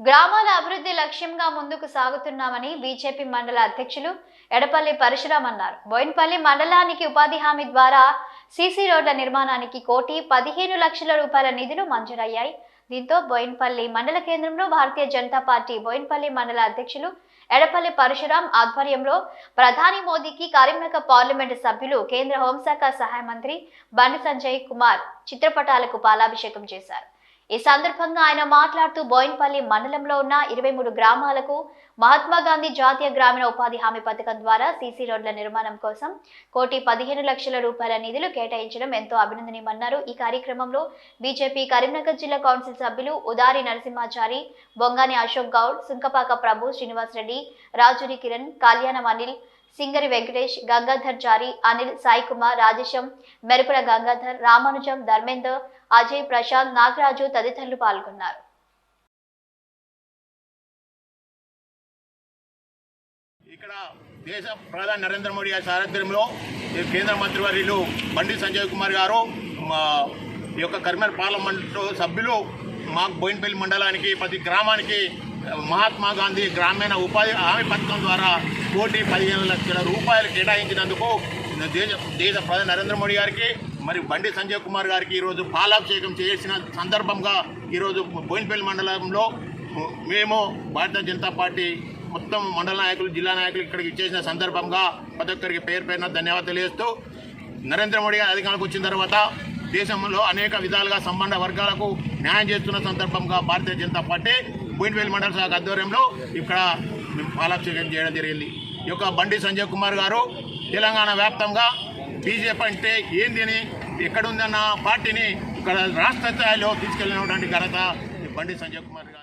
గ్రామాల అభివృద్ధి లక్ష్యంగా ముందుకు సాగుతున్నామని బీజేపీ మండల అధ్యక్షులు ఎడపల్లి పరశురామ్ అన్నారు. బోయిన్పల్లి మండలానికి ఉపాధి హామీ ద్వారా సీసీ రోడ్ల నిర్మాణానికి కోటి పదిహేను లక్షల రూపాయల నిధులు మంజూరయ్యాయి. దీంతో బోయిన్పల్లి మండల కేంద్రంలో భారతీయ జనతా పార్టీ బోయిన్పల్లి మండల అధ్యక్షులు ఎడపల్లి పరశురాం ఆధ్వర్యంలో ప్రధాని మోదీకి కరీంనగర్ పార్లమెంటు సభ్యులు కేంద్ర హోంశాఖ సహాయ మంత్రి బండి సంజయ్ కుమార్ చిత్రపటాలకు పాలాభిషేకం చేశారు. ఈ సందర్భంగా ఆయన మాట్లాడుతూ బోయిన్పల్లి మండలంలో ఉన్న ఇరవై మూడు గ్రామాలకు మహాత్మా గాంధీ జాతీయ గ్రామీణ ఉపాధి హామీ పథకం ద్వారా సీసీ రోడ్ల నిర్మాణం కోసం కోటి పదిహేను లక్షల రూపాయల నిధులు కేటాయించడం ఎంతో అభినందనీయమన్నారు. ఈ కార్యక్రమంలో బీజేపీ కరీంనగర్ జిల్లా కౌన్సిల్ సభ్యులు ఉదారి నరసింహాచారి బొంగాని అశోక్ గౌడ్ సుంకపాక ప్రభు శ్రీనివాస్ రెడ్డి రాజురి కిరణ్ కళ్యాణం అనిల్ సింగరి వెంకటేష్ గంగాధర్ చారి అనిల్ సాయి కుమార్ రాజేశం మెరుపుల గంగాధర్ రామానుజం ధర్మేందర్ అజయ్ ప్రశాంత్ నాగరాజు తదితరులు పాల్గొన్నారు. ఇక్కడ దేశ ప్రధాని నరేంద్ర మోడీ గారి సారథ్యంలో కేంద్ర మంత్రివర్యులు బండి సంజయ్ కుమార్ గారు ఈ యొక్క కరీంనగర్ పార్లమెంటు సభ్యులు మా బోయినపల్లి మండలానికి ప్రతి గ్రామానికి మహాత్మా గాంధీ గ్రామీణ ఉపాధి హామీ పథకం ద్వారా కోటి పదిహేను లక్షల రూపాయలు కేటాయించినందుకు దేశ దేశ ప్రధాని నరేంద్ర మోడీ గారికి మరి బండి సంజయ్ కుమార్ గారికి ఈరోజు పాలాభిషేకం చేసిన సందర్భంగా ఈరోజు బోయినపల్లి మండలంలో మేము భారతీయ జనతా పార్టీ మొత్తం మండల నాయకులు జిల్లా నాయకులు ఇక్కడికి ఇచ్చేసిన సందర్భంగా ప్రతి ఒక్కరికి పేరు పేరున ధన్యవాదాలు తెలియజేస్తూ నరేంద్ర మోడీ గారు అధికారంలోకి వచ్చిన తర్వాత దేశంలో అనేక విధాలుగా సంబంధ వర్గాలకు న్యాయం చేస్తున్న సందర్భంగా భారతీయ జనతా పార్టీ బోయినపల్లి మండల శాఖ ఆధ్వర్యంలో ఇక్కడ మేము పాలాభిషేకం చేయడం జరిగింది. ఈ యొక్క బండి సంజయ్ కుమార్ గారు తెలంగాణ వ్యాప్తంగా బీజేపీ అంటే ఏంది అని ఎక్కడుందన్న పార్టీని ఇక్కడ రాష్ట్ర స్థాయిలో తీసుకెళ్ళినటువంటి ఘనత ఈ బండి సంజయ్ కుమార్ గారు